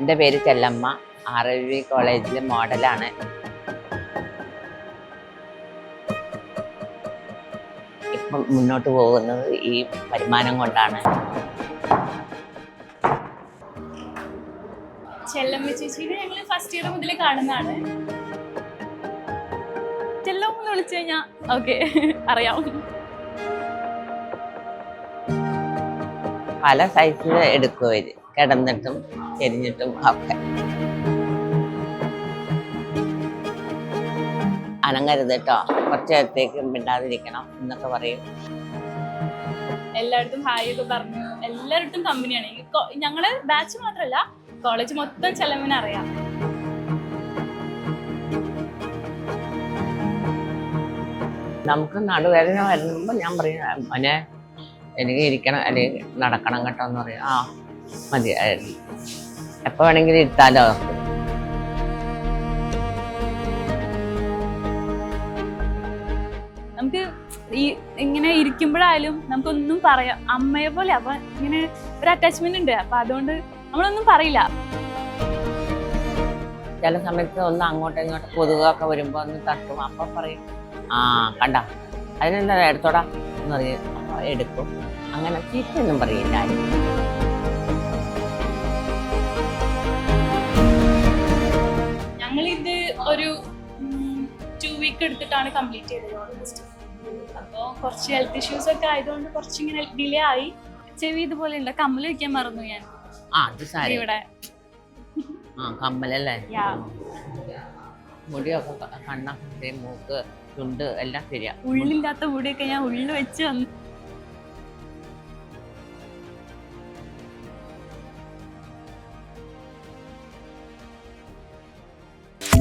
എന്റെ പേര് Chellamma. R L V കോളേജിലെ മോഡലാണ് ഇപ്പം മുന്നോട്ട് പോകുന്നത് ഈ വരുമാനം കൊണ്ടാണ്. ചെല്ലമ്മ ചേച്ചിനെ ഞങ്ങൾ ഫസ്റ്റ് ഇയർ മുതൽ കാണുന്നതാണ്. ചെല്ലമ്മ എന്ന് വിളിച്ചു കഴിഞ്ഞാൽ ഓക്കെ അറിയാം. പല സൈസിൽ എടുക്കും അവർ കിടന്നിട്ടും എരിഞ്ഞിട്ടും ഒക്കെ. അനങ്ങരുത് കേട്ടോ കുറച്ച് നേരത്തേക്ക് മിണ്ടാതിരിക്കണം എന്നൊക്കെ പറയും. എല്ലായിടത്തും ഹായ് ഒക്കെ പറഞ്ഞു. എല്ലായിടത്തും കമ്പനിയാണ്. ഞങ്ങൾ ബാച്ച് മാത്രമല്ല കോളേജ് മൊത്തം ചെലവിന് അറിയാം. നമുക്ക് നടുവേദന വരുമ്പോൾ ഞാൻ പറയും മോനെ എനിക്ക് ഇരിക്കണം അല്ലെങ്കിൽ നടക്കണം കേട്ടോ എന്ന് പറയും. ആ. മതി എപ്പോൾ വേണമെങ്കിലും ഇരുത്താലോ? നമുക്ക് ഈ ഇങ്ങനെ ഇരിക്കുമ്പോഴായാലും നമുക്കൊന്നും പറയാം അമ്മയെ പോലെ. അപ്പൊ ഇങ്ങനെ ഒരു അറ്റാച്ച്മെന്റ് ഉണ്ട്. അപ്പൊ അതുകൊണ്ട് നമ്മളൊന്നും പറയില്ല. ചില സമയത്ത് ഒന്ന് അങ്ങോട്ടും ഇങ്ങോട്ടും കൊതുകൊക്കെ വരുമ്പോൾ ഒന്ന് തട്ടും. അപ്പം പറയും ആ കണ്ട? അതിനെന്താ എടുത്തോടാ? എന്ന് പറയും എടുക്കും. അങ്ങനെ ചീത്തയൊന്നും പറയില്ല. ഒരു ടു വീക്ക് എടുത്തിട്ടാണ് കംപ്ലീറ്റ് ചെയ്തത് ഓൾമോസ്റ്റ് അപ്പോൾ കുറച്ച് ഹെൽത്ത് ഇഷ്യൂസ് ഒക്കെ ആയതുകൊണ്ട് കുറച്ചിങ്ങനെ ഡിലേ ആയി ചെവി ഇതുപോലെ ഉണ്ട് കമ്മൽ വയ്ക്കാൻ മറന്നു ഞാൻ. ഇവിടെ. കമ്മലല്ലേ. മുടിയൊക്കെ മൂക്ക് ചുണ്ട് എല്ലാം ശരിയാ. ഉള്ളില്ലാത്ത മുടിയൊക്കെ ഞാൻ ഉള്ളിൽ വെച്ച് വന്നു